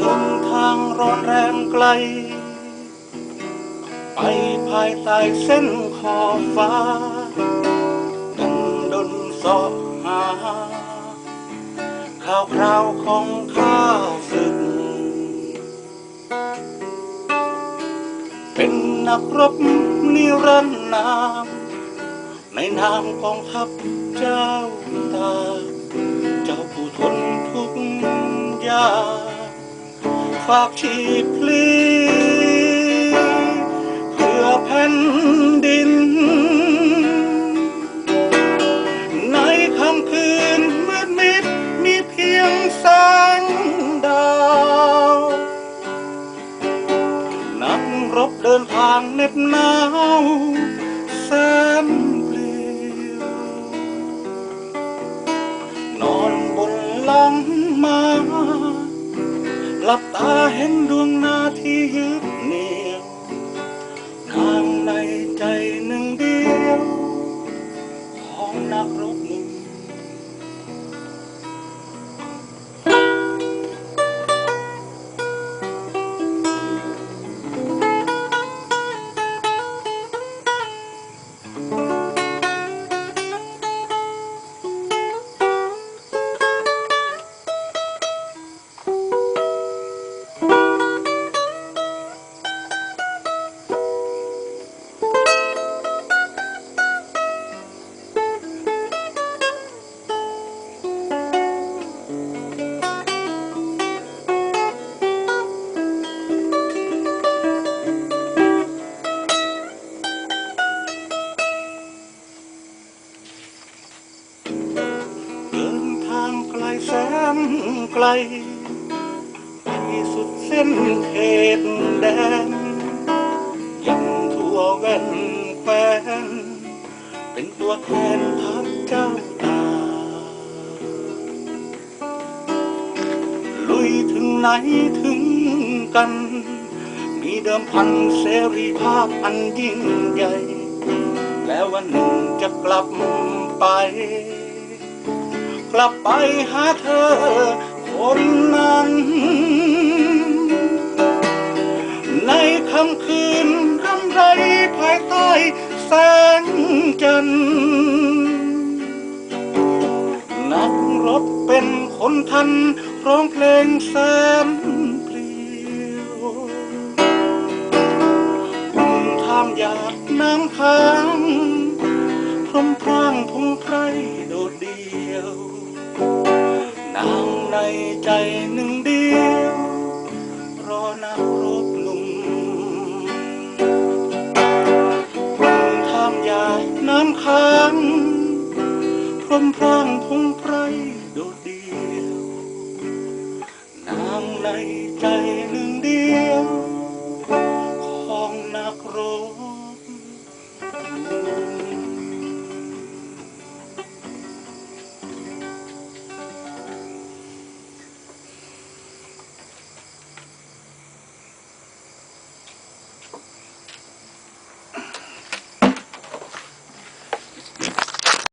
เดินทางร้อนแรงไกล ไปภายใต้เส้นขอบฟ้า ดันดนสาะหา ข่าวคราวของข้าวศึก เป็นนักรบนิรันดร์นามในนามกองทัพเจ้าตา เจ้าผู้ทนทุกยาก ฝากชีพพลีเพื่อแผ่นดิน ในค่ำคืนมืดมิดมีเพียงแสงดาว นักรบเดินทางเหน็บหนาวแสนเปลี่ยวนอนบนหลังมา ลับตาเห็นดวงหน้าที่ยึดเหนี่ยวทางในใจหนึ่งเดียว ของนักรบหนุ่ม ไกลไปสุดเส้นเขตแดน ยังทั่วแว่นแควนเป็นตัวแทนทัพเจ้าตา ลุยถึงไหนถึงกัน มีเดิมพันเสรีภาพอันยิ่งใหญ่ แล้ววันหนึ่งจะกลับไป กลับไปหาเธอ คนนั้น ในค่ำคืนรำไรภายใต้แสงจันทร์นักรบเป็นคนทันร้องเพลงแสนเปลี่ยวคุณทามหยาดน้ำค้างพรมพรางพงไพร นางในใจหนึ่งเดียวรอนักรบหนุ่มคุณทามหยาน้ำค้างพรมพร่างพงไพรโดดเดียวนางในใจหนึ่งเดียว